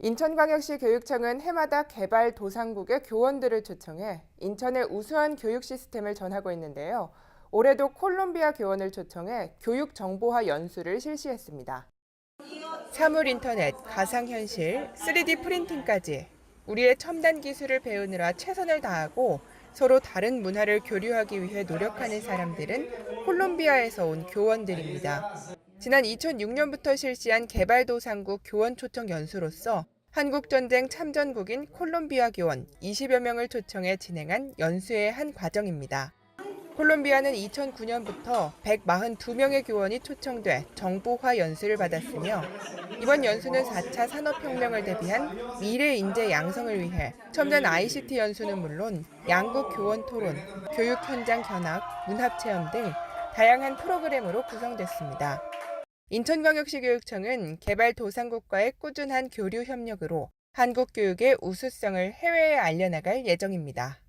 인천광역시 교육청은 해마다 개발 도상국의 교원들을 초청해 인천의 우수한 교육 시스템을 전하고 있는데요. 올해도 콜롬비아 교원을 초청해 교육 정보화 연수를 실시했습니다. 사물 인터넷, 가상현실, 3D 프린팅까지 우리의 첨단 기술을 배우느라 최선을 다하고 서로 다른 문화를 교류하기 위해 노력하는 사람들은 콜롬비아에서 온 교원들입니다. 지난 2006년부터 실시한 개발도상국 교원 초청 연수로서 한국전쟁 참전국인 콜롬비아 교원 20여 명을 초청해 진행한 연수의 한 과정입니다. 콜롬비아는 2009년부터 142명의 교원이 초청돼 정보화 연수를 받았으며 이번 연수는 4차 산업혁명을 대비한 미래 인재 양성을 위해 첨단 ICT 연수는 물론 양국 교원 토론, 교육 현장 견학, 문합 체험 등 다양한 프로그램으로 구성됐습니다. 인천광역시 교육청은 개발 도상국과의 꾸준한 교류 협력으로 한국 교육의 우수성을 해외에 알려나갈 예정입니다.